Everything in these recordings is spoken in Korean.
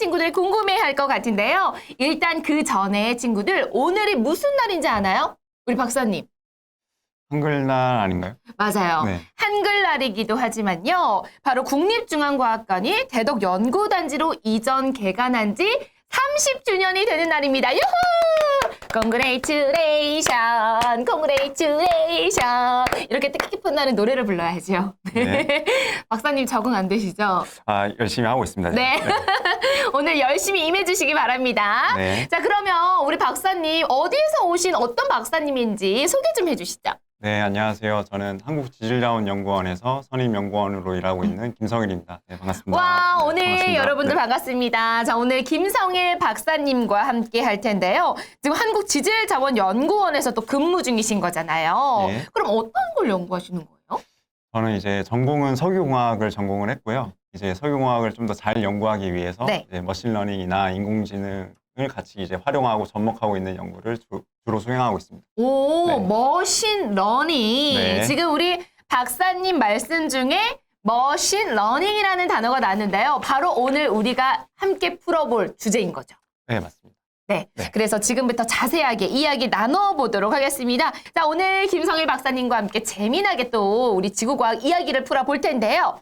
친구들이 궁금해할 것 같은데요. 일단 그 전에 친구들 오늘이 무슨 날인지 아나요? 우리 박사님. 한글날 아닌가요? 맞아요. 네. 한글날이기도 하지만요. 바로 국립중앙과학관이 대덕 연구단지로 이전 개관한 지 30주년이 되는 날입니다. 유후! Congratulation, congratulation. 이렇게 뜻깊은 날은 노래를 불러야죠. 네. 박사님 적응 안 되시죠? 아, 열심히 하고 있습니다. 네. 오늘 열심히 임해주시기 바랍니다. 네. 자, 그러면 우리 박사님 어디에서 오신 어떤 박사님인지 소개 좀 해주시죠. 네, 안녕하세요. 저는 한국지질자원연구원에서 선임연구원으로 일하고 있는 김성일입니다. 네, 반갑습니다. 와, 네, 오늘 반갑습니다. 여러분들 네. 반갑습니다. 자, 오늘 김성일 박사님과 함께 할 텐데요. 지금 한국지질자원연구원에서 또 근무 중이신 거잖아요. 네. 그럼 어떤 걸 연구하시는 거예요? 저는 이제 전공은 석유공학을 전공을 했고요. 이제 석유공학을 좀 더 잘 연구하기 위해서 네. 이제 머신러닝이나 인공지능을 같이 이제 활용하고 접목하고 있는 연구를 주, 로 수행하고 있습니다. 오, 네. 머신 러닝. 네. 지금 우리 박사님 말씀 중에 머신 러닝이라는 단어가 나왔는데요. 바로 오늘 우리가 함께 풀어볼 주제인 거죠. 네, 맞습니다. 네. 네. 그래서 지금부터 자세하게 이야기 나눠보도록 하겠습니다. 자, 오늘 김성일 박사님과 함께 재미나게 또 우리 지구과학 이야기를 풀어볼 텐데요.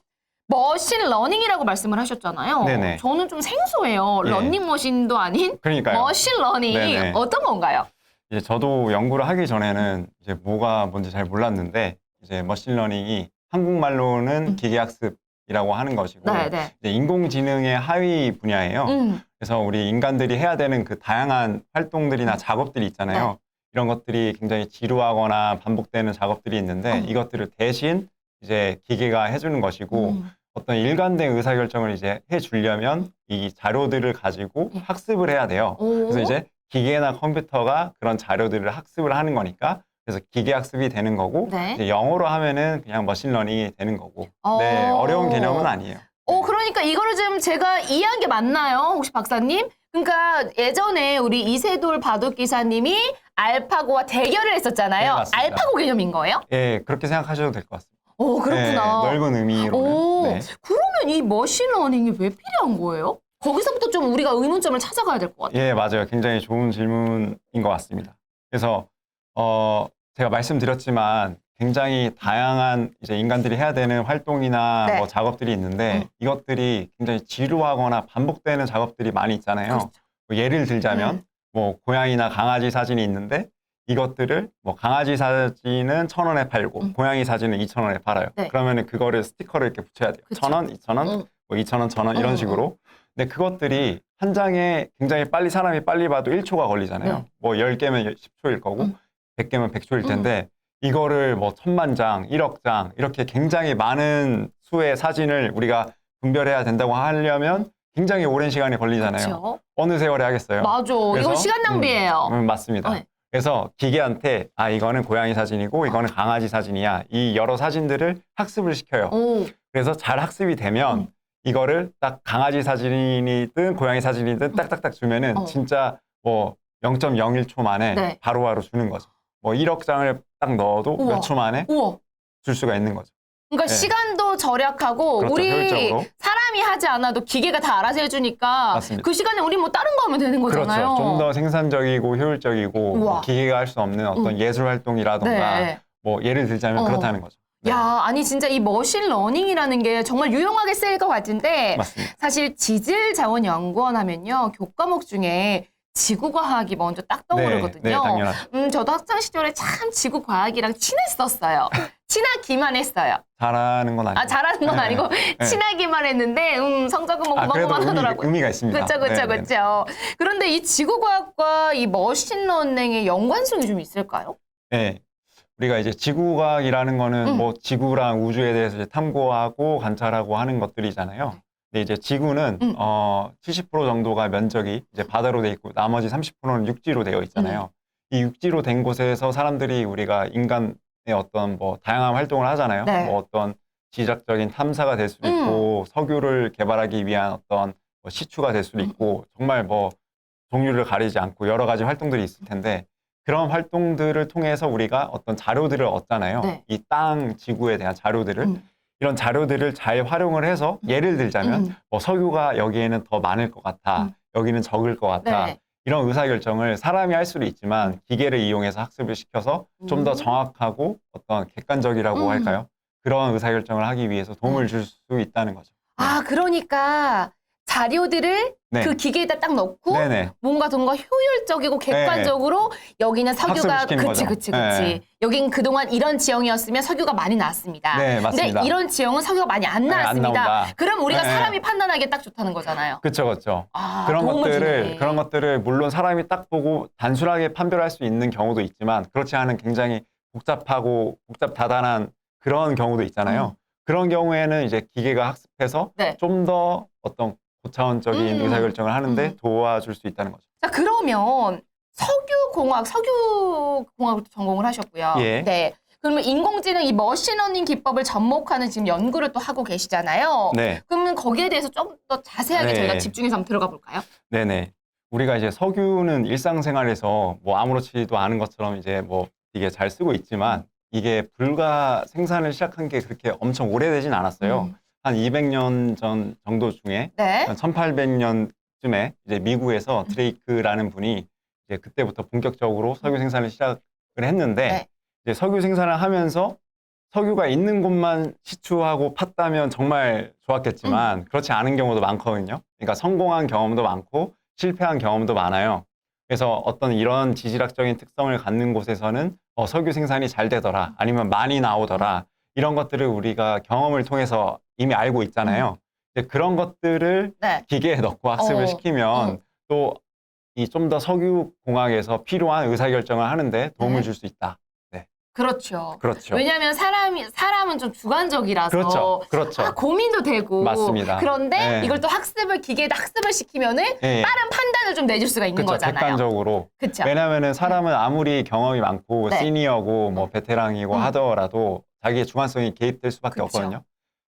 머신 러닝이라고 말씀을 하셨잖아요. 네네. 저는 좀 생소해요. 예. 러닝 머신도 아닌 그러니까요. 머신 러닝. 네네. 어떤 건가요? 이제 저도 연구를 하기 전에는 이제 뭐가 뭔지 잘 몰랐는데 이제 머신러닝이 한국말로는 음. 기계학습이라고 하는 것이고 네, 네. 이제 인공지능의 하위 분야예요. 음. 그래서 우리 인간들이 해야 되는 그 다양한 활동들이나 작업들이 있잖아요. 네. 이런 것들이 굉장히 지루하거나 반복되는 작업들이 있는데 음. 이것들을 대신 이제 기계가 해주는 것이고 음. 어떤 일관된 의사결정을 이제 해주려면 이 자료들을 가지고 네. 학습을 해야 돼요. 오. 그래서 이제 기계나 컴퓨터가 그런 자료들을 학습을 하는 거니까 그래서 기계 학습이 되는 거고 네. 이제 영어로 하면은 그냥 머신러닝이 되는 거고 어. 네 어려운 개념은 아니에요. 어, 그러니까 이거를 좀 제가 이해한 게 맞나요? 혹시 박사님? 그러니까 예전에 우리 이세돌 바둑 기사님이 알파고와 대결을 했었잖아요. 네, 맞습니다. 알파고 개념인 거예요? 예 그렇게 생각하셔도 될 것 같습니다. 오, 그렇구나. 네, 넓은 의미로는 오, 네. 그러면 이 머신러닝이 왜 필요한 거예요? 거기서부터 좀 우리가 의문점을 찾아가야 될 것 같아요. 예 맞아요. 굉장히 좋은 질문인 것 같습니다. 그래서 어 제가 말씀드렸지만 굉장히 다양한 이제 인간들이 해야 되는 활동이나 네. 뭐 작업들이 있는데 음. 이것들이 굉장히 지루하거나 반복되는 작업들이 많이 있잖아요. 그렇죠. 뭐 예를 들자면 음. 뭐 고양이나 강아지 사진이 있는데 이것들을 뭐 강아지 사진은 천 원에 팔고 음. 고양이 사진은 이천 원에 팔아요. 네. 그러면은 그거를 스티커를 이렇게 붙여야 돼요. 그쵸. 천 원, 이천 원, 음. 뭐 이천 원, 천원 어, 이런 어. 식으로. 근데 그것들이 한 장에 굉장히 빨리 사람이 빨리 봐도 1초가 걸리잖아요. 네. 뭐 10개면 10초일 거고 음. 100개면 100초일 텐데 이거를 뭐 천만 장, 1억 장 이렇게 굉장히 많은 수의 사진을 우리가 분별해야 된다고 하려면 굉장히 오랜 시간이 걸리잖아요. 그렇죠. 어느 세월에 하겠어요? 맞아. 이건 시간 낭비예요. 음, 음, 맞습니다. 네. 그래서 기계한테 아 이거는 고양이 사진이고 이거는 강아지 사진이야. 이 여러 사진들을 학습을 시켜요. 오, 그래서 잘 학습이 되면 음. 이거를 딱 강아지 사진이든 고양이 사진이든 딱딱딱 주면은 어. 진짜 뭐 0.01초 만에 네. 바로바로 주는 거죠. 뭐 1억 장을 딱 넣어도 우와. 몇초 만에 우와. 줄 수가 있는 거죠. 그러니까 네. 시간도 절약하고 그렇죠, 우리 효율적으로. 사람이 하지 않아도 기계가 다 알아서 해주니까 맞습니다. 그 시간에 우리 뭐 다른 거 하면 되는 거잖아요. 그렇죠. 좀 더 생산적이고 효율적이고. 뭐 기계가 할 수 없는 어떤 음. 예술 활동이라던가 네. 뭐 예를 들자면 어. 그렇다는 거죠. 네. 야, 아니 진짜 이 머신 러닝이라는 게 정말 유용하게 쓰일 것 같은데 맞습니다. 사실 지질 자원 연구원 하면요 교과목 중에 지구과학이 먼저 딱 떠오르거든요. 네, 네. 음, 저도 학창 시절에 참 지구과학이랑 친했었어요. 친하기만 했어요. 잘하는 건 아니고. 아 잘하는 건 네, 아니고 네. 친하기만 했는데 음, 성적은 뭐 아, 그래도 고만고만 의미, 하더라고요. 의미가 있습니다. 그렇죠, 그렇죠, 네, 네. 그렇죠. 그런데 이 지구과학과 이 머신러닝의 연관성이 좀 있을까요? 네. 우리가 이제 지구과학이라는 거는 음. 뭐 지구랑 우주에 대해서 이제 탐구하고 관찰하고 하는 것들이잖아요. 근데 이제 지구는 음. 어, 70% 정도가 면적이 이제 바다로 돼 있고 나머지 30%는 육지로 되어 있잖아요. 음. 이 육지로 된 곳에서 사람들이 우리가 인간의 어떤 뭐 다양한 활동을 하잖아요. 네. 뭐 어떤 지적적인 탐사가 될 수도 음. 있고 석유를 개발하기 위한 어떤 뭐 시추가 될 수도 음. 있고 정말 뭐 종류를 가리지 않고 여러 가지 활동들이 있을 텐데 그런 활동들을 통해서 우리가 어떤 자료들을 얻잖아요. 네. 이 땅, 지구에 대한 자료들을 음. 이런 자료들을 잘 활용을 해서 예를 들자면 음. 뭐 석유가 여기에는 더 많을 것 같아, 음. 여기는 적을 것 같아. 네. 이런 의사결정을 사람이 할 수도 있지만 기계를 이용해서 학습을 시켜서 좀더 음. 정확하고 어떤 객관적이라고 음. 할까요? 그런 의사결정을 하기 위해서 도움을 줄 수 있다는 거죠. 아, 그러니까 자료들을 네. 그 기계에다 딱 넣고 네네. 뭔가 좀더 효율적이고 객관적으로 여기는 석유가 시키는 그치 거죠. 그치 그치 네. 여긴 그동안 이런 지형이었으면 석유가 많이 나왔습니다. 네, 근데 맞습니다. 이런 지형은 석유가 많이 안 네, 안 나왔습니다. 나온다. 그럼 우리가 네. 사람이 판단하기에 딱 좋다는 거잖아요. 그렇죠, 그렇죠. 아, 그런 도움을 것들을 주네. 그런 것들을 물론 사람이 딱 보고 단순하게 판별할 수 있는 경우도 있지만 그렇지 않은 굉장히 복잡하고 복잡 다단한 그런 경우도 있잖아요. 음. 그런 경우에는 이제 기계가 학습해서 네. 좀 더 어떤 고차원적인 음. 의사결정을 하는데 음. 도와줄 수 있다는 거죠. 자 그러면 석유공학 석유공학을 전공을 하셨고요. 예. 네. 그러면 인공지능 이 머신러닝 기법을 접목하는 지금 연구를 또 하고 계시잖아요. 네, 그러면 거기에 대해서 좀 더 자세하게 네. 저희가 집중해서 한번 들어가 볼까요? 네네. 우리가 이제 석유는 일상생활에서 뭐 아무렇지도 않은 것처럼 이제 뭐 이게 잘 쓰고 있지만 이게 불과 생산을 시작한 게 그렇게 엄청 오래되진 않았어요. 음. 한 200년 전 정도 중에 네. 1800년쯤에 이제 미국에서 드레이크라는 분이 이제 그때부터 본격적으로 석유 생산을 시작을 했는데 네. 이제 석유 생산을 하면서 석유가 있는 곳만 시추하고 팠다면 정말 좋았겠지만 그렇지 않은 경우도 많거든요. 그러니까 성공한 경험도 많고 실패한 경험도 많아요. 그래서 어떤 이런 지질학적인 특성을 갖는 곳에서는 어, 석유 생산이 잘 되더라 아니면 많이 나오더라 이런 것들을 우리가 경험을 통해서 이미 알고 있잖아요. 이제 그런 것들을 네. 기계에 넣고 학습을 어, 시키면 어. 또이 좀 더 석유 공학에서 필요한 의사결정을 하는데 도움을 네. 줄 수 있다. 그렇죠. 그렇죠. 왜냐하면 사람이 사람은 좀 주관적이라서 그렇죠. 그렇죠. 아, 고민도 되고 맞습니다. 그런데 네. 이걸 또 학습을 기계에다 학습을 시키면은 예, 빠른 판단을 좀 내줄 수가 있는 그렇죠. 거잖아요. 객관적으로. 그렇죠. 왜냐하면은 사람은 아무리 경험이 많고 네. 시니어고 뭐 베테랑이고 음. 하더라도 자기의 주관성이 개입될 수밖에 그쵸. 없거든요.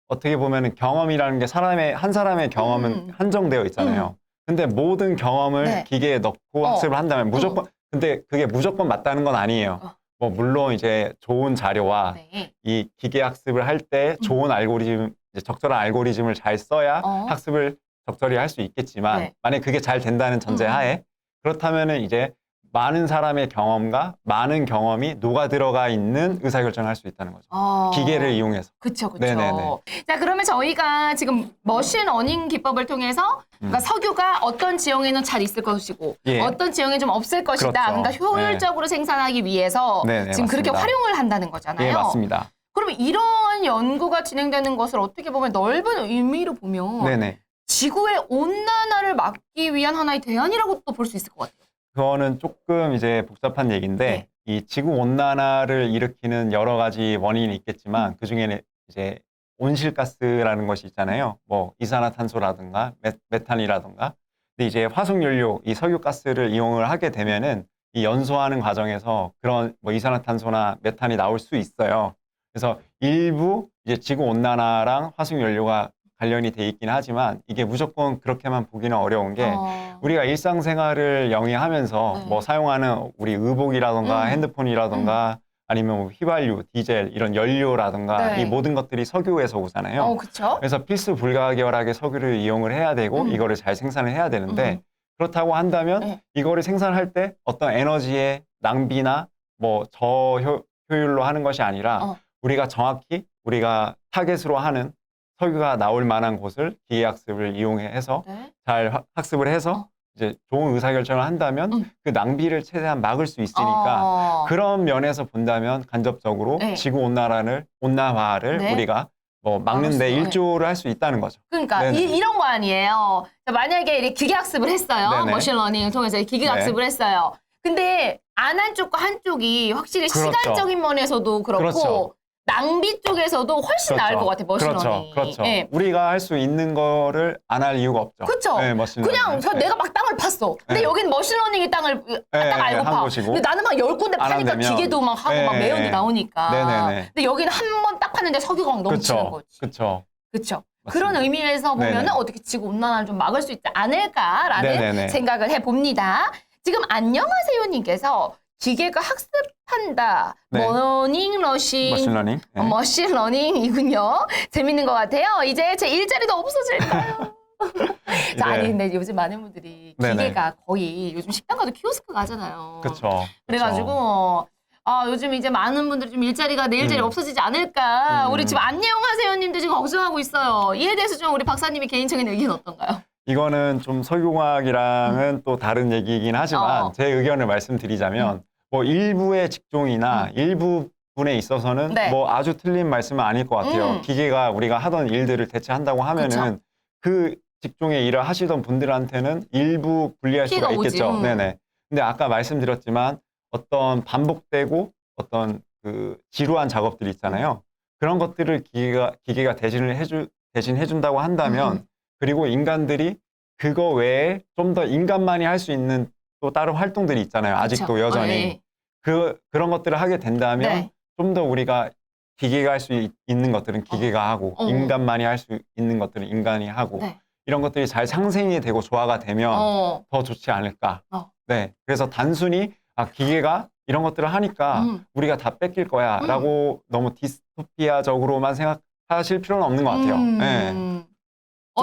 어떻게 보면은 경험이라는 게 사람의 한 사람의 경험은 음. 한정되어 있잖아요. 근데 모든 경험을 네. 기계에 넣고 어. 학습을 한다면 무조건 근데 그게 무조건 맞다는 건 아니에요. 어. 뭐 물론 이제 좋은 자료와 네. 이 기계 학습을 할 때 좋은 알고리즘, 적절한 알고리즘을 잘 써야 어. 학습을 적절히 할 수 있겠지만 네. 만약 그게 잘 된다는 전제하에 그렇다면은 이제 많은 사람의 경험과 많은 경험이 녹아 들어가 있는 의사결정을 할 수 있다는 거죠. 어. 기계를 이용해서. 그쵸, 그쵸. 네네네. 자, 그러면 저희가 지금 머신 어닝 기법을 통해서 그러니까 음. 석유가 어떤 지형에는 잘 있을 것이고 예. 어떤 지형에 좀 없을 것이다. 그렇죠. 그러니까 효율적으로 생산하기 위해서 네네, 지금 그렇게 맞습니다. 활용을 한다는 거잖아요. 예, 맞습니다. 그러면 이런 연구가 진행되는 것을 어떻게 보면 넓은 의미로 보면 네네. 지구의 온난화를 막기 위한 하나의 대안이라고 또 볼 수 있을 것 같아요. 그거는 조금 이제 복잡한 얘기인데 네. 이 지구 온난화를 일으키는 여러 가지 원인이 있겠지만 그 중에는 이제 온실가스라는 것이 있잖아요. 뭐 이산화탄소라든가 메, 메탄이라든가. 근데 이제 화석 연료 이 석유가스를 이용을 하게 되면은 이 연소하는 과정에서 그런 뭐 이산화탄소나 메탄이 나올 수 있어요. 그래서 일부 이제 지구 온난화랑 화석 연료가 관련이 돼 있긴 하지만 이게 무조건 그렇게만 보기는 어려운 게 어. 우리가 일상생활을 영위하면서 네. 뭐 사용하는 우리 의복이라던가 음. 핸드폰이라던가 아니면 뭐 휘발유, 디젤 이런 연료라던가 네. 이 모든 것들이 석유에서 오잖아요. 어, 그쵸? 그래서 필수 불가결하게 석유를 이용을 해야 되고 음. 이거를 잘 생산을 해야 되는데 음. 그렇다고 한다면 네. 이거를 생산할 때 어떤 에너지의 낭비나 뭐 저효율로 하는 것이 아니라 어. 우리가 정확히 우리가 타겟으로 하는 석유가 나올 만한 곳을 기계학습을 이용해서 네. 잘 하- 학습을 해서 어. 이제 좋은 의사결정을 한다면 음. 그 낭비를 최대한 막을 수 있으니까 어. 그런 면에서 본다면 간접적으로 네. 지구 온난화를 온난화를 네. 우리가 뭐 수, 네. 일조를 할 수 있다는 거죠. 그러니까 네네. 이, 런거 아니에요. 자, 만약에 이렇게 기계 학습을 했어요. 네네. 머신러닝을 통해서 기계학습을 했어요. 근데 안 한 쪽과 한 쪽이 확실히 그렇죠. 시간적인 면에서도 그렇고 그렇죠. 낭비 쪽에서도 훨씬 나을 것 같아 그렇죠. 머신러닝이. 그렇죠. 예. 우리가 할 수 있는 거를 안 할 이유가 없죠. 그쵸. 네, 머신러닝. 그냥 저 네. 내가 막 땅을 팠어. 근데 네. 여긴 머신러닝이 땅을 네, 딱 알고 한 파. 곳이고. 근데 나는 막 열 군데 안 파니까 한다면. 기계도 막 하고 네, 막 매연도 네. 나오니까. 네 네 네. 근데 여기는 한 번딱 팠는데 석유가 막 넘치는 그렇죠. 거지. 그렇죠. 그렇죠. 맞습니다. 그런 의미에서 보면은 네네. 어떻게 지구 온난화를 좀 막을 수 있지 않을까라는 네네네. 생각을 해봅니다. 지금 안녕하세요님께서 기계가 학습한다. 네. 머닝 러싱. 머신러닝. 네. 어, 머신 러닝이군요. 재밌는 것 같아요. 이제 제 일자리도 없어질까요? 자, 아니 이제- 근데 요즘 많은 분들이 네네. 기계가 거의 요즘 식당 가도 키오스크 가잖아요. 그쵸. 그래가지고 아 요즘 이제 많은 분들이 좀 일자리가 내 일자리 음. 없어지지 않을까. 음. 우리 지금 안녕하세요님도 지금 걱정하고 있어요. 이에 대해서 좀 우리 박사님이 개인적인 의견 어떤가요? 이거는 좀 석유공학이랑은 또 다른 얘기이긴 하지만 어. 제 의견을 말씀드리자면 뭐 일부의 직종이나 일부 분에 있어서는 음. 네. 뭐 아주 틀린 말씀은 아닐 것 같아요. 음. 기계가 우리가 하던 일들을 대체한다고 하면은 그 직종의 일을 하시던 분들한테는 일부 불리할 수가 피해가 오지. 있겠죠. 음. 네네. 근데 아까 말씀드렸지만 어떤 반복되고 어떤 그 지루한 작업들이 있잖아요. 그런 것들을 기계가 기계가 대신을 해주 대신 해준다고 한다면 음. 그리고 인간들이 그거 외에 좀 더 인간만이 할 수 있는 또 다른 활동들이 있잖아요. 아직도 그쵸? 여전히 어, 예. 그 그런 것들을 하게 된다면 네. 좀 더 우리가 기계가 할 수 있는 것들은 기계가 하고 어. 인간만이 할 수 있는 것들은 인간이 하고 네. 이런 것들이 잘 상생이 되고 조화가 되면 어. 더 좋지 않을까. 어. 네. 그래서 단순히 아 기계가 이런 것들을 하니까 음. 우리가 다 뺏길 거야라고 너무 디스토피아적으로만 생각하실 필요는 없는 것 같아요. 음. 네.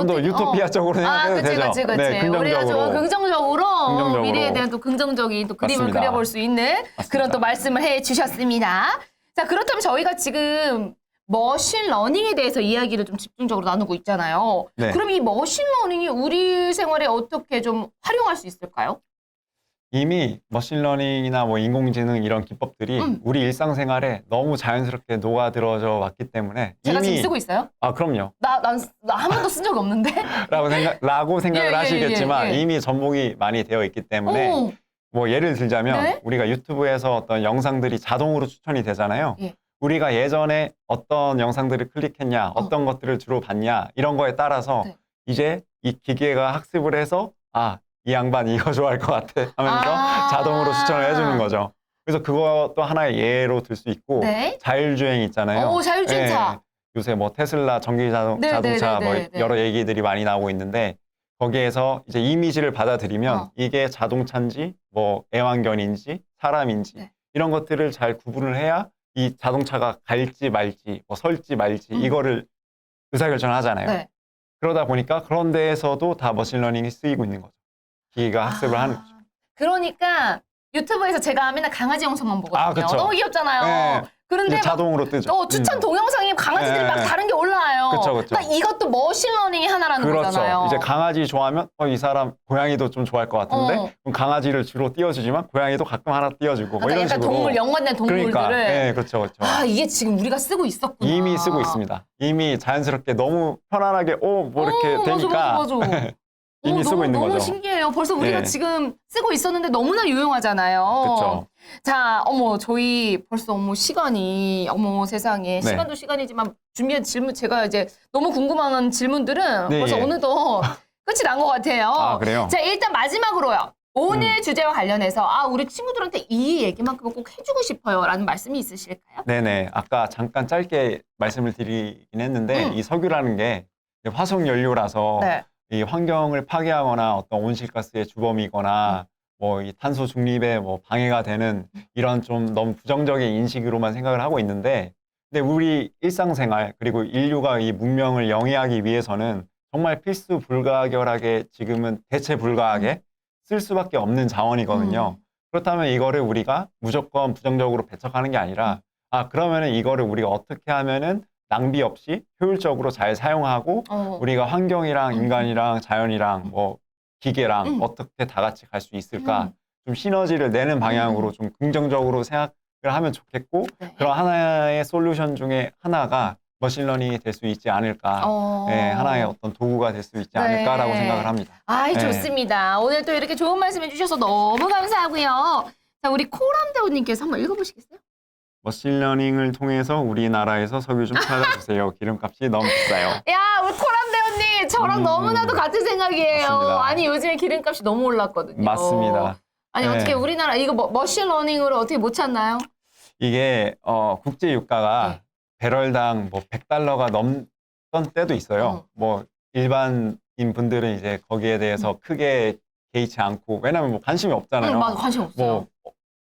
좀 더 어때- 유토피아적으로 아, 생각해도 그치, 되죠. 그치, 그치. 네, 우리가 좀 긍정적으로. 긍정적으로, 어, 긍정적으로. 미래에 대한 또 긍정적인 또 그림을 맞습니다. 그려볼 수 있는. 그런 또 말씀을 해 주셨습니다. 자, 그렇다면 저희가 지금 머신 러닝에 대해서 이야기를 좀 집중적으로 나누고 있잖아요. 네. 그럼 이 머신 러닝이 우리 생활에 어떻게 좀 활용할 수 있을까요? 이미 머신러닝이나 뭐 인공지능 이런 기법들이 음. 우리 일상생활에 너무 자연스럽게 녹아들어져 왔기 때문에 제가 이미 지금 쓰고 있어요? 아 그럼요. 나, 난, 나한 번도 쓴 적이 없는데? 라고 생각 라고 생각을 예, 예, 하시겠지만 예, 예. 이미 접목이 많이 되어 있기 때문에 오, 뭐 예를 들자면 네? 우리가 유튜브에서 어떤 영상들이 자동으로 추천이 되잖아요. 예. 우리가 예전에 어떤 영상들을 클릭했냐, 어떤 것들을 주로 봤냐 이런 거에 따라서 네. 이제 이 기계가 학습을 해서 아, 이 양반 이거 좋아할 것 같아 하면서 아. 자동으로 추천을 해주는 거죠. 그래서 그것도 하나의 예로 들 수 있고 네. 자율주행 있잖아요. 오, 자율주행차. 예. 요새 뭐 테슬라 전기 자동, 네, 자동차 네, 네, 뭐 네, 네. 여러 얘기들이 많이 나오고 있는데 거기에서 이제 이미지를 받아들이면 어. 이게 자동차인지 뭐 애완견인지 사람인지 네. 이런 것들을 잘 구분을 해야 이 자동차가 갈지 말지 뭐 설지 말지 음. 이거를 의사결정을 하잖아요. 네. 그러다 보니까 그런 데에서도 다 머신러닝이 쓰이고 있는 거죠. 학습을 아, 하는 거죠. 그러니까 유튜브에서 제가 맨날 강아지 영상만 보거든요. 아, 그쵸. 너무 귀엽잖아요. 네. 그런데 이제 막 자동으로 뜨죠. 어, 추천 음. 동영상이 강아지들이 네. 막 다른 게 올라와요. 그쵸, 그쵸. 그러니까 이것도 머신러닝의 하나라는 그렇죠. 거잖아요. 이제 강아지 좋아하면 어, 이 사람 고양이도 좀 좋아할 것 같은데 어. 그럼 강아지를 주로 띄워주지만 고양이도 가끔 하나 띄워주고 뭐 그러니까 이런 약간 식으로. 동물 연관된 동물들을 그러니까, 네, 그렇죠, 그렇죠. 아 이게 지금 우리가 쓰고 있었구나. 이미 쓰고 있습니다. 이미 자연스럽게 너무 편안하게 오 뭐 이렇게 어, 맞아, 되니까 맞아, 맞아. 이미 어, 쓰고 너무, 있는 너무 거죠. 신기해요. 벌써 우리가 네. 지금 쓰고 있었는데 너무나 유용하잖아요. 그렇죠. 자, 어머, 저희 벌써 어머 시간이 어머 세상에 네. 시간도 시간이지만 준비한 질문 제가 이제 너무 궁금한 질문들은 네, 벌써 예. 어느덧 끝이 난 것 같아요. 아 그래요? 자, 일단 마지막으로요. 오늘 음. 주제와 관련해서 아, 우리 친구들한테 이 얘기만큼은 꼭 해주고 싶어요라는 말씀이 있으실까요? 네네. 아까 잠깐 짧게 말씀을 드리긴 했는데 음. 이 석유라는 게 화석 연료라서 네. 이 환경을 파괴하거나 어떤 온실가스의 주범이거나 뭐 이 탄소 중립에 뭐 방해가 되는 이런 좀 너무 부정적인 인식으로만 생각을 하고 있는데 근데 우리 일상생활 그리고 인류가 이 문명을 영위하기 위해서는 정말 필수 불가결하게 지금은 대체 불가하게 쓸 수밖에 없는 자원이거든요. 그렇다면 이거를 우리가 무조건 부정적으로 배척하는 게 아니라 아 그러면은 이거를 우리가 어떻게 하면은 낭비 없이 효율적으로 잘 사용하고 어. 우리가 환경이랑 음. 인간이랑 자연이랑 뭐 기계랑 음. 어떻게 다 같이 갈 수 있을까 음. 좀 시너지를 내는 방향으로 좀 긍정적으로 생각을 하면 좋겠고 네. 그런 하나의 솔루션 중에 하나가 머신러닝이 될 수 있지 않을까 어. 예, 하나의 어떤 도구가 될 수 있지 네. 않을까라고 생각을 합니다. 아이 네. 좋습니다. 오늘 또 이렇게 좋은 말씀 해주셔서 너무 감사하고요. 자 우리 코람 배우님께서 한번 읽어보시겠어요? 머신러닝을 통해서 우리나라에서 석유 좀 찾아주세요. 기름값이 너무 비싸요. 야 우리 코람 배우님 저랑 음. 너무나도 같은 생각이에요. 맞습니다. 아니 요즘에 기름값이 너무 올랐거든요. 맞습니다. 아니 네. 어떻게 우리나라 이거 뭐, 머신러닝으로 어떻게 못 찾나요? 이게 어, 국제 유가가 네. 배럴당 뭐 100달러가 넘던 때도 있어요. 어. 뭐 일반인 분들은 이제 거기에 대해서 크게 개의치 않고 왜냐면 뭐 관심이 없잖아요. 응, 맞아 관심 없어요. 뭐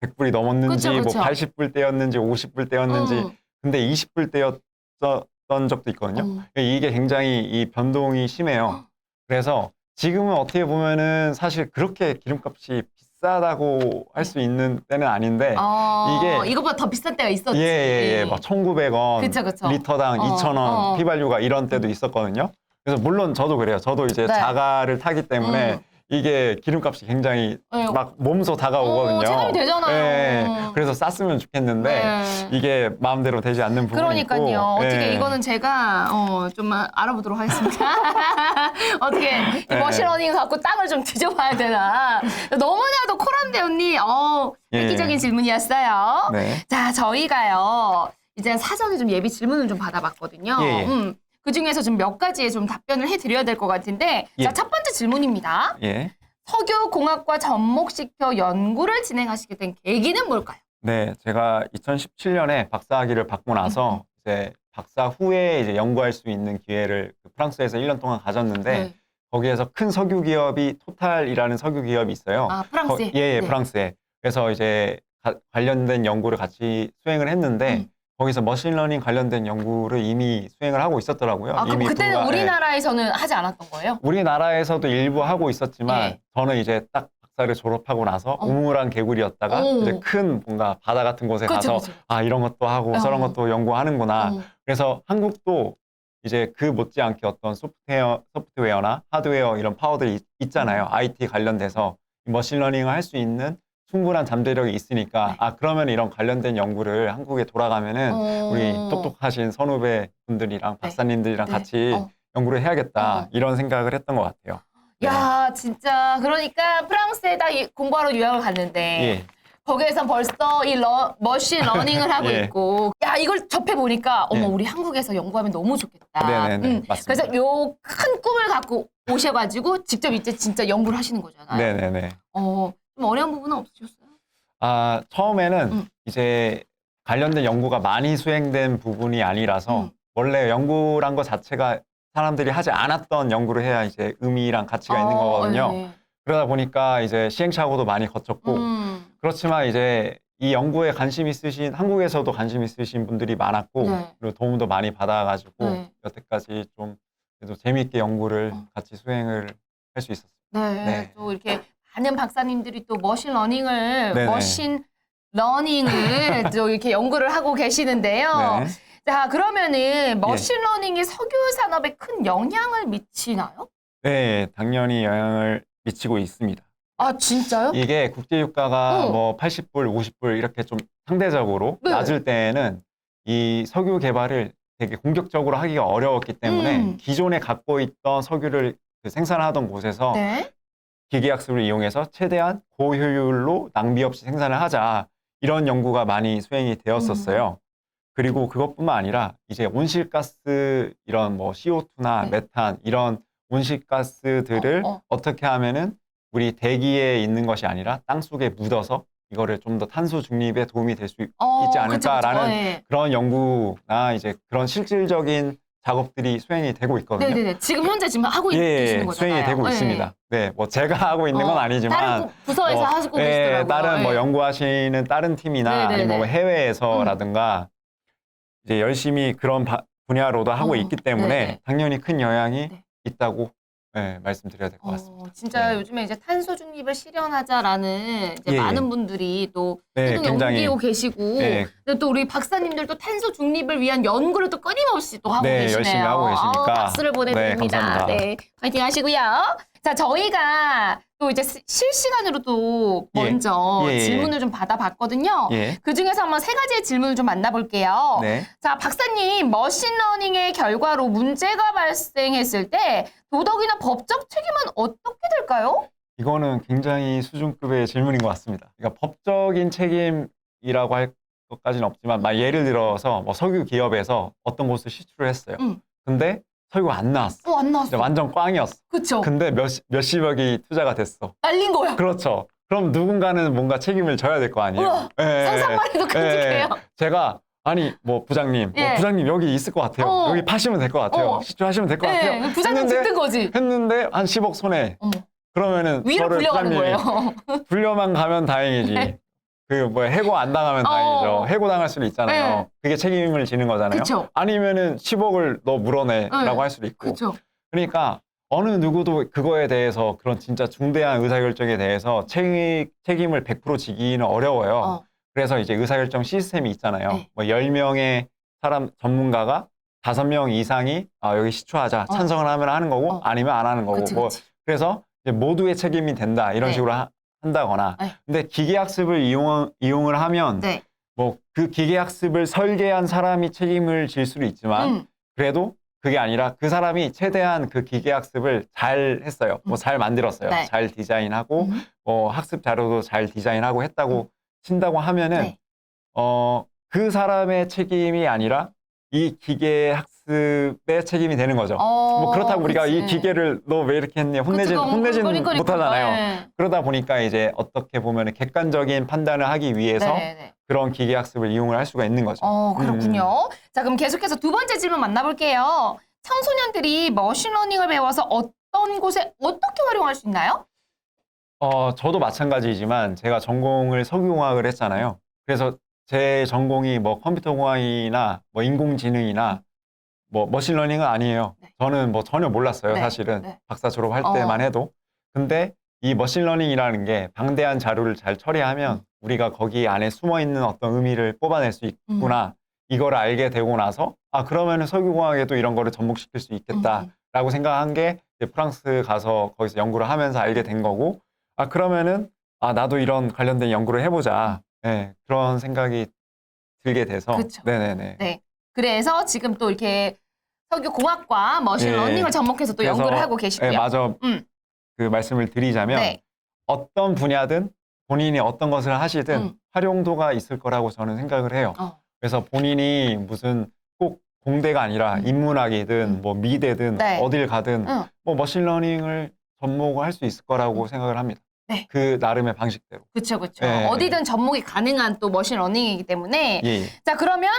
100불이 넘었는지 그쵸, 그쵸. 뭐 80불대였는지 50불대였는지 음. 근데 20불대였던 적도 있거든요. 어. 이게 굉장히 이 변동이 심해요. 그래서 지금은 어떻게 보면은 사실 그렇게 기름값이 비싸다고 할 수 있는 때는 아닌데 어, 이게- 이것보다 더 비싼 때가 있었지. 예, 예, 예. 막 1,900원, 그쵸, 그쵸. 리터당 어, 2,000원 어. 휘발유가 이런 때도 있었거든요. 그래서 물론 저도 그래요. 저도 이제 네. 자가를 타기 때문에 음. 이게 기름값이 굉장히 네. 막 몸소 다가오거든요. 어, 체감이 되잖아요. 예. 그래서 쌌으면 좋겠는데 네. 이게 마음대로 되지 않는 부분이 그러니까요. 있고. 어떻게 예. 이거는 제가 어, 좀 알아보도록 하겠습니다. 어떻게 이 네. 머신러닝 갖고 땅을 좀 뒤져봐야 되나. 너무나도 코람대 언니 어, 예. 획기적인 질문이었어요. 네. 자, 저희가요. 이제 사전에 좀 예비 질문을 좀 받아봤거든요. 예, 예. 음, 그 중에서 좀 몇 가지에 좀 답변을 해드려야 될 것 같은데, 예. 자, 첫 번째 질문입니다. 예. 석유공학과 접목시켜 연구를 진행하시게 된 계기는 뭘까요? 네, 제가 2017년에 박사학위를 받고 나서 이제 박사 후에 이제 연구할 수 있는 기회를 그 프랑스에서 1년 동안 가졌는데 네. 거기에서 큰 석유 기업이 토탈이라는 석유 기업이 있어요. 아, 프랑스에? 거- 예, 예, 네. 프랑스에. 그래서 이제 가- 관련된 연구를 같이 수행을 했는데 음. 거기서 머신러닝 관련된 연구를 이미 수행을 하고 있었더라고요. 아, 그럼 이미 그때는 불과- 예. 우리나라에서는 하지 않았던 거예요? 우리나라에서도 일부 하고 있었지만 예. 저는 이제 딱 박사를 졸업하고 나서 어. 우물한 개구리였다가 오. 이제 큰 뭔가 바다 같은 곳에 가서 그쵸. 아 이런 것도 하고 어. 저런 것도 연구하는구나. 어. 그래서 한국도 이제 그 못지않게 어떤 소프트웨어, 소프트웨어나 하드웨어 이런 파워들이 있- 있잖아요. IT 관련돼서 머신러닝을 할 수 있는 충분한 잠재력이 있으니까 네. 아 그러면 이런 관련된 연구를 한국에 돌아가면은 어. 우리 똑똑하신 선후배 분들이랑 박사님들이랑 네. 같이 어. 연구를 해야겠다 어. 이런 생각을 했던 것 같아요. 네. 야, 진짜 그러니까 프랑스에다 이- 공부하러 유학을 갔는데 예. 거기에선 벌써 이 러, 머신 러닝을 하고 예. 있고 야 이걸 접해 보니까 어머 예. 우리 한국에서 연구하면 너무 좋겠다. 네네네, 맞습니다. 그래서 요 큰 꿈을 갖고 오셔가지고 직접 이제 진짜 연구를 하시는 거잖아요. 네네네. 어, 좀 어려운 부분은 없으셨어요? 아 처음에는 음. 이제 관련된 연구가 많이 수행된 부분이 아니라서 음. 원래 연구란 것 자체가 사람들이 하지 않았던 연구를 해야 이제 의미랑 가치가 있는 어, 거거든요. 네. 그러다 보니까 이제 시행착오도 많이 거쳤고 음, 그렇지만 이제 이 연구에 관심 있으신 한국에서도 관심 있으신 분들이 많았고 네. 그리고 도움도 많이 받아가지고 네. 여태까지 좀 그래도 재미있게 연구를 어. 같이 수행을 할 수 있었어요. 네. 네. 또 이렇게 많은 박사님들이 또 머신 러닝을 네네. 머신 러닝을 또 이렇게 연구를 하고 계시는데요. 네. 자, 그러면은 머신 러닝이 석유 산업에 큰 영향을 미치나요? 네, 당연히 영향을 미치고 있습니다. 아, 진짜요? 이게 국제 유가가 어. 뭐 80불, 50불 이렇게 좀 상대적으로 네. 낮을 때에는 이 석유 개발을 되게 공격적으로 하기가 어려웠기 때문에 음. 기존에 갖고 있던 석유를 그 생산하던 곳에서 네. 기계학습을 이용해서 최대한 고효율로 낭비 없이 생산을 하자 이런 연구가 많이 수행이 되었었어요. 그리고 그것뿐만 아니라 이제 온실가스 이런 뭐 CO2나 네. 메탄 이런 온실가스들을 어, 어. 어, 떻게 하면은 우리 대기에 있는 것이 아니라 땅 속에 묻어서 이거를 좀 더 탄소 중립에 도움이 될수 어, 있지 않을까라는. 네. 그런 연구나 이제 그런 실질적인 작업들이 수행이 되고 있거든요. 네네네. 지금 현재 지금 하고 예, 계시는 예, 거잖아요. 수행이 되고 네. 있습니다. 네, 뭐 제가 하고 있는 건 어, 아니지만 다른 부- 부서에서 뭐, 하시고 예, 계시더라고요. 다른 뭐 예. 연구하시는 다른 팀이나 네네네. 음. 아니면 뭐 해외에서라든가 이제 열심히 그런 바- 분야로도 하고 어, 있기 때문에 네네. 당연히 큰 영향이 네. 있다고 예, 말씀드려야 될 것 어, 같습니다. 진짜 네. 요즘에 이제 탄소 중립을 실현하자라는 이제 예, 많은 예. 분들이 또 네, 해동에 굉장히 옮기고 계시고 예. 근데 또 우리 박사님들도 탄소 중립을 위한 연구를 또 끊임없이 또 하고 네, 계시네요. 열심히 하고 계시니까. 아우, 박수를 보내드립니다. 네, 감사합니다. 네, 파이팅 하시고요. 자, 저희가 또 이제 시- 실시간으로 또 예. 먼저 예, 예. 질문을 좀 받아봤거든요. 예. 그 중에서 한번 세 가지의 질문을 좀 만나볼게요. 네. 자, 박사님, 머신러닝의 결과로 문제가 발생했을 때 도덕이나 법적 책임은 어떻게 될까요? 이거는 굉장히 수준급의 질문인 것 같습니다. 그러니까 법적인 책임이라고 할 것까지는 없지만, 막 예를 들어서 뭐 석유 기업에서 어떤 곳을 시추를 했어요. 음. 근데 석유가 안 나왔어. 어, 안 나왔어. 완전 꽝이었어. 그쵸? 근데 몇, 몇십억이 투자가 됐어. 날린 거야. 그렇죠. 그럼 누군가는 뭔가 책임을 져야 될 거 아니에요. 우와, 예, 상상만 해도 끔찍해요. 제가 아니 뭐 부장님, 뭐 예. 부장님 여기 있을 것 같아요. 어. 여기 파시면 될 것 같아요. 어. 시추하시면 될 것 같아요. 네, 부장님 했는데, 듣는 거지. 했는데 한 10억 손해. 어머. 그러면은 위로 저를 불려가는 부장님이 거예요. 불려만 가면 다행이지. 네. 그뭐 해고 안 당하면 어. 다행이죠. 해고 당할 수도 있잖아요. 네. 그게 책임을 지는 거잖아요. 그쵸. 아니면은 10억을 너 물어내라고 네. 할 수도 있고. 그렇죠. 그러니까 어느 누구도 그거에 대해서 그런 진짜 중대한 의사결정에 대해서 책임, 책임을 100% 지기는 어려워요. 어. 그래서 이제 의사결정 시스템이 있잖아요. 네. 뭐 10명의 사람 전문가가 5명 이상이 아, 여기 시추하자 어. 찬성을 하면 하는 거고 어. 아니면 안 하는 거고 그치, 뭐 그치. 그래서 이제 모두의 책임이 된다 이런 네. 식으로 하- 한다거나 네. 근데 기계학습을 이용, 이용을 하면 네. 뭐그 기계학습을 설계한 사람이 책임을 질 수도 있지만 음. 그래도 그게 아니라 그 사람이 최대한 그 기계학습을 잘 했어요. 뭐 잘 만들었어요. 네. 잘 디자인하고 음. 뭐 학습 자료도 잘 디자인하고 했다고 친다고 하면은 네. 어, 그 사람의 책임이 아니라 이 기계 학습의 책임이 되는 거죠. 어, 뭐 그렇다고 우리가 이 그치. 기계를 너 왜 이렇게 했니? 혼내진 그치, 혼내진 거리거리 못 하잖아요. 네. 그러다 보니까 이제 어떻게 보면 객관적인 판단을 하기 위해서 네, 네. 그런 기계 학습을 이용을 할 수가 있는 거죠. 어, 그렇군요. 음. 자, 그럼 계속해서 두 번째 질문 만나볼게요. 청소년들이 머신러닝을 배워서 어떤 곳에 어떻게 활용할 수 있나요? 어, 저도 마찬가지지만 제가 전공을 석유공학을 했잖아요. 그래서 제 전공이 뭐 컴퓨터공학이나 뭐 인공지능이나 뭐 머신러닝은 아니에요. 네. 저는 뭐 전혀 몰랐어요, 네, 사실은. 네. 박사 졸업할 어. 때만 해도. 근데 이 머신러닝이라는 게 방대한 자료를 잘 처리하면 음. 우리가 거기 안에 숨어 있는 어떤 의미를 뽑아낼 수 있구나. 이거를 알게 되고 나서 아, 그러면은 석유공학에도 이런 거를 접목시킬 수 있겠다. 음. 라고 생각한 게 이제 프랑스 가서 거기서 연구를 하면서 알게 된 거고 아 그러면은 아 나도 이런 관련된 연구를 해보자 네, 그런 생각이 들게 돼서 그쵸. 네네네 네. 그래서 지금 또 이렇게 석유공학과 머신러닝을 예. 접목해서 또 그래서, 연구를 하고 계시고요. 네, 마저 음. 그 말씀을 드리자면 네. 어떤 분야든 본인이 어떤 것을 하시든 음. 활용도가 있을 거라고 저는 생각을 해요. 어. 그래서 본인이 무슨 꼭 공대가 아니라 음. 인문학이든 음. 뭐 미대든 네. 어딜 가든 응. 뭐 머신러닝을 접목을 할 수 있을 거라고 생각을 합니다. 음. 네. 그 나름의 방식대로. 그쵸, 그쵸. 네. 어디든 접목이 가능한 또 머신러닝이기 때문에. 예, 예. 자, 그러면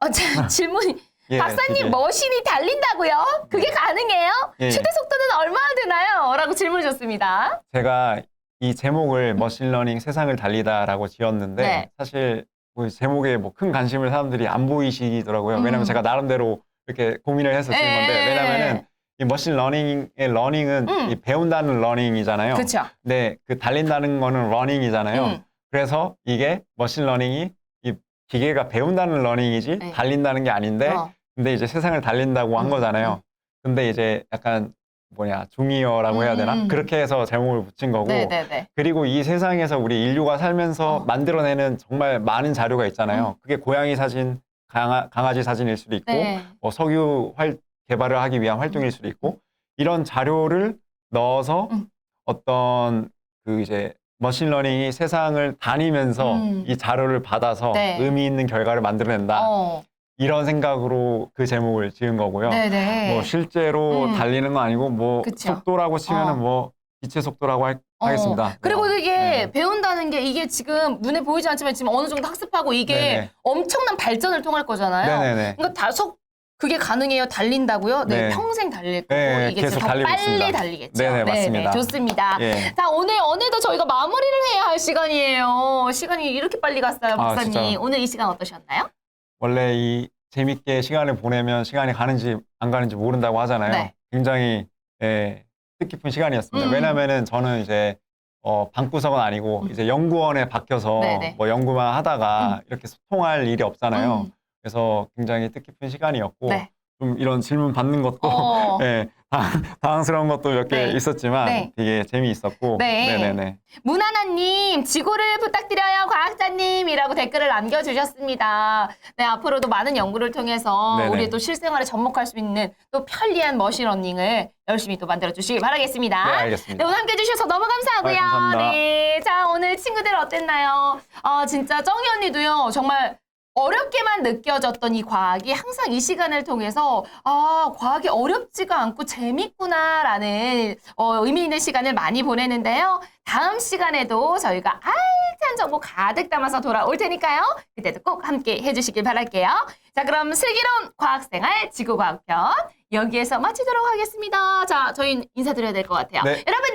어, 자, 질문이 예, 박사님 이제, 머신이 달린다고요? 그게 가능해요? 예. 최대 속도는 얼마나 되나요? 라고 질문 주셨습니다. 제가 이 제목을 머신러닝 세상을 달리다라고 지었는데 네. 사실 뭐 제목에 뭐 큰 관심을 사람들이 안 보이시더라고요. 왜냐면 음. 제가 나름대로 이렇게 고민을 해서 지은 건데 예. 왜냐면은 이 머신 러닝의 러닝은 음. 이 배운다는 러닝이잖아요. 그쵸. 네, 그 달린다는 거는 러닝이잖아요. 음. 그래서 이게 머신 러닝이 이 기계가 배운다는 러닝이지 네. 달린다는 게 아닌데 어. 근데 이제 세상을 달린다고 한 음, 거잖아요. 근데 이제 약간 뭐냐 중이어라고 해야 되나 음, 음. 그렇게 해서 제목을 붙인 거고 네네네. 그리고 이 세상에서 우리 인류가 살면서 어. 만들어내는 정말 많은 자료가 있잖아요. 그게 고양이 사진, 강아, 강아 지 사진일 수도 있고 네. 뭐 석유 활, 개발을 하기 위한 활동일 수도 있고 이런 자료를 넣어서 음. 어떤 그 이제 머신러닝이 세상을 다니면서 음. 이 자료를 받아서 네. 의미 있는 결과를 만들어낸다. 어. 이런 생각으로 그 제목을 지은 거고요. 네네. 뭐 실제로 음. 달리는 건 아니고 뭐 그쵸. 속도라고 치면은 어. 뭐 기체 속도라고 할- 어. 하겠습니다. 그리고 뭐, 이게 네. 배운다는 게 이게 지금 눈에 보이지 않지만 지금 어느 정도 학습하고 이게 네네. 엄청난 발전을 통할 거잖아요. 네네네. 그러니까 다 속 그게 가능해요? 달린다고요? 네, 네. 평생 달릴 거고 네, 이게 계속 진짜 더 달리고 빨리 있습니다. 달리겠죠. 네네, 맞습니다. 좋습니다. 예. 자, 오늘 어느덧 저희가 마무리를 해야 할 시간이에요. 시간이 이렇게 빨리 갔어요, 박사님. 진짜. 오늘 이 시간 어떠셨나요? 원래 이 재밌게 시간을 보내면 시간이 가는지 안 가는지 모른다고 하잖아요. 네. 굉장히 예, 뜻깊은 시간이었습니다. 음. 왜냐면은 저는 이제 어, 방구석은 아니고 음. 이제 연구원에 박혀서 네네. 뭐 연구만 하다가 이렇게 소통할 일이 없잖아요. 음. 그래서 굉장히 뜻깊은 시간이었고 네. 좀 이런 질문 받는 것도 어. 예, 당- 당황스러운 것도 몇 개 네. 있었지만 네. 되게 재미있었고 네. 네네네. 문하나님, 지구를 부탁드려요, 과학자님이라고 댓글을 남겨주셨습니다. 네, 앞으로도 많은 연구를 통해서 네네. 우리 또 실생활에 접목할 수 있는 또 편리한 머신러닝을 열심히 또 만들어 주시길 바라겠습니다. 네 네, 알겠습니다. 오늘 함께 해주셔서 너무 감사하고요. 네, 감사합니다. 네, 자, 오늘 친구들 어땠나요? 아, 진짜 쩡이 언니도요, 정말 어렵게만 느껴졌던 이 과학이 항상 이 시간을 통해서 아 과학이 어렵지가 않고 재밌구나라는 어, 의미 있는 시간을 많이 보내는데요. 다음 시간에도 저희가 알찬 정보 가득 담아서 돌아올 테니까요. 그때도 꼭 함께 해주시길 바랄게요. 자 그럼 슬기로운 과학생활 지구과학편 여기에서 마치도록 하겠습니다. 자 저희 인사드려야 될 것 같아요. 네. 여러분